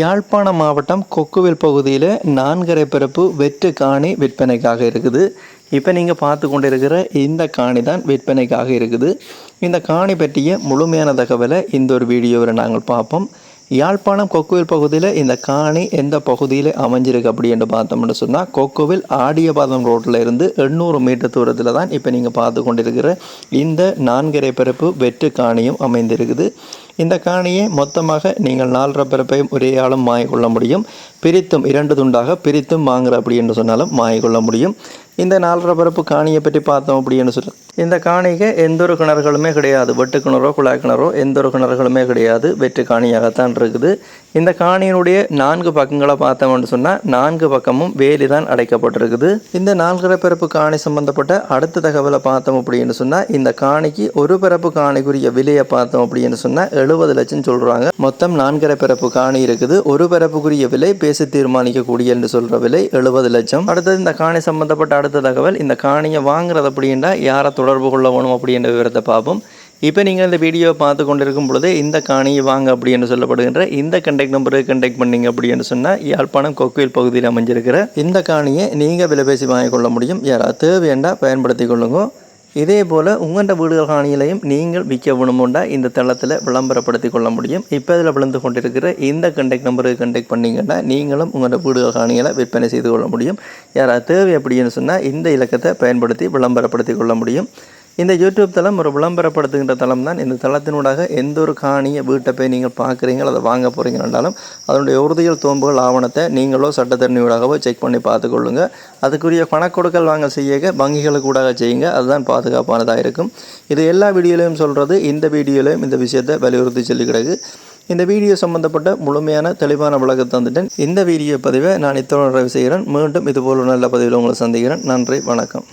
யாழ்ப்பாண மாவட்டம் கொக்குவில் பகுதியில் நான்கரை பிறப்பு வெற்று காணி விற்பனைக்காக இருக்குது. இப்போ நீங்கள் பார்த்து கொண்டு இருக்கிற இந்த காணி தான் விற்பனைக்காக இருக்குது. இந்த காணி பற்றிய முழுமையான தகவலை இந்த ஒரு வீடியோவில் நாங்கள் பார்ப்போம். யாழ்ப்பாணம் கொக்குவில் பகுதியில் இந்த காணி எந்த பகுதியில் அமைஞ்சிருக்கு அப்படின்னு பார்த்தோம்னு சொன்னால் கொக்குவில் ஆடியபாதம் ரோட்டில் இருந்து எண்ணூறு மீட்டர் தூரத்தில் தான் இப்போ நீங்கள் பார்த்து கொண்டிருக்கிற இந்த நான்கரை பிறப்பு வெற்று காணியும் அமைந்திருக்குது. இந்த காணியை மொத்தமாக நீங்கள் நாலரை பிறப்பையும் ஒரே ஆளும் வாங்கிக் முடியும். பிரித்தும் இரண்டு துண்டாக பிரித்தும் வாங்குற அப்படி என்று சொன்னாலும் வாங்கிக் முடியும். இந்த நாலரை பரப்பு காணியை பற்றி பார்த்தோம் அப்படின்னு சொல்லி. இந்த காணிக்கு எந்த ஒரு கிணறுகளுமே கிடையாது. வெட்டு கிணறோ குழாய் கிணறோ எந்த ஒரு கிணறுகளுமே கிடையாது. வெற்று காணியாகத்தான் இருக்குது. இந்த காணியினுடைய நான்கு பக்கங்களை பார்த்தோம்னு சொன்னால் நான்கு பக்கமும் வேலி தான் அடைக்கப்பட்டிருக்குது. இந்த நான்கரை பிறப்பு காணி சம்பந்தப்பட்ட அடுத்த தகவலை பார்த்தோம் அப்படின்னு சொன்னால் இந்த காணிக்கு ஒரு பிறப்பு காணிக்குரிய விலையை பார்த்தோம் அப்படின்னு சொன்னால் எழுபது லட்சம் சொல்கிறாங்க மொத்தம் நான்கரை பிறப்பு காணி இருக்குது. ஒரு பிறப்புக்குரிய விலை பேசி தீர்மானிக்கக்கூடிய என்று சொல்கிற விலை எழுபது லட்சம். அடுத்தது இந்த காணி சம்பந்தப்பட்ட அடுத்த தகவல் இந்த காணியை வாங்குறது அப்படின்னா யாரை தொடர்பு கொள்ள வேணும் அப்படின்ற விவரத்தை பார்ப்போம். இப்போ நீங்கள் இந்த வீடியோவை பார்த்து கொண்டிருக்கும் பொழுது இந்த காணியை வாங்க அப்படின்னு சொல்லப்படுகின்ற இந்த கண்டெக்ட் நம்பருக்கு கண்டெக்ட் பண்ணீங்க அப்படின்னு சொன்னால் யாழ்ப்பாணம் கொக்குவில் பகுதியில் அமைஞ்சிருக்கிற இந்த காணியை நீங்கள் விலைபேசி வாங்கிக்கொள்ள கொள்ள முடியும். யாராவது தேவையண்டா பயன்படுத்தி கொள்ளுங்க. இதே போல் உங்கள்கிட்ட வீடுகள் காணியிலையும் நீங்கள் விற்க வேணுமுண்டா இந்த தளத்தில் விளம்பரப்படுத்தி கொள்ள முடியும். இப்போ இதில் விழுந்து கொண்டிருக்கிற இந்த கண்டெக்ட் நம்பருக்கு கண்டெக்ட் பண்ணிங்கன்னா நீங்களும் உங்களோட வீடுகள் காணிகளை விற்பனை செய்து கொள்ள முடியும். யாராவது தேவை அப்படின்னு சொன்னால் இந்த இலக்கத்தை பயன்படுத்தி விளம்பரப்படுத்தி கொள்ள முடியும். இந்த யூடியூப் தளம் ஒரு விளம்பரப்படுத்துகின்ற தளம் தான் இந்த தளத்தினூடாக எந்த ஒரு காணியை வீட்டை போய் நீங்கள் பார்க்குறீங்களோ அதை வாங்க போகிறீங்கன்னாலும் அதனுடைய உறுதியல் தோம்புகள் ஆவணத்தை நீங்களோ சட்டத்தரணியூடாகவோ செக் பண்ணி பார்த்துக்கொள்ளுங்க. அதுக்குரிய பணக்கொடுக்கல் வாங்க செய்ய வங்கிகளுக்கு ஊடாக செய்யுங்க. அதுதான் பாதுகாப்பானதாக இருக்கும். இது எல்லா வீடியோலையும் சொல்கிறது இந்த வீடியோலையும் இந்த விஷயத்தை வலியுறுத்தி சொல்லி கிடக்கு. இந்த வீடியோ சம்பந்தப்பட்ட முழுமையான தெளிவான விளக்கம் தந்துட்டேன். இந்த வீடியோ பதிவை நான் இத்தோடு நிறைவு செய்கிறேன். மீண்டும் இதுபோல் நல்ல பதிவில் உங்களை சந்திக்கிறேன். நன்றி வணக்கம்.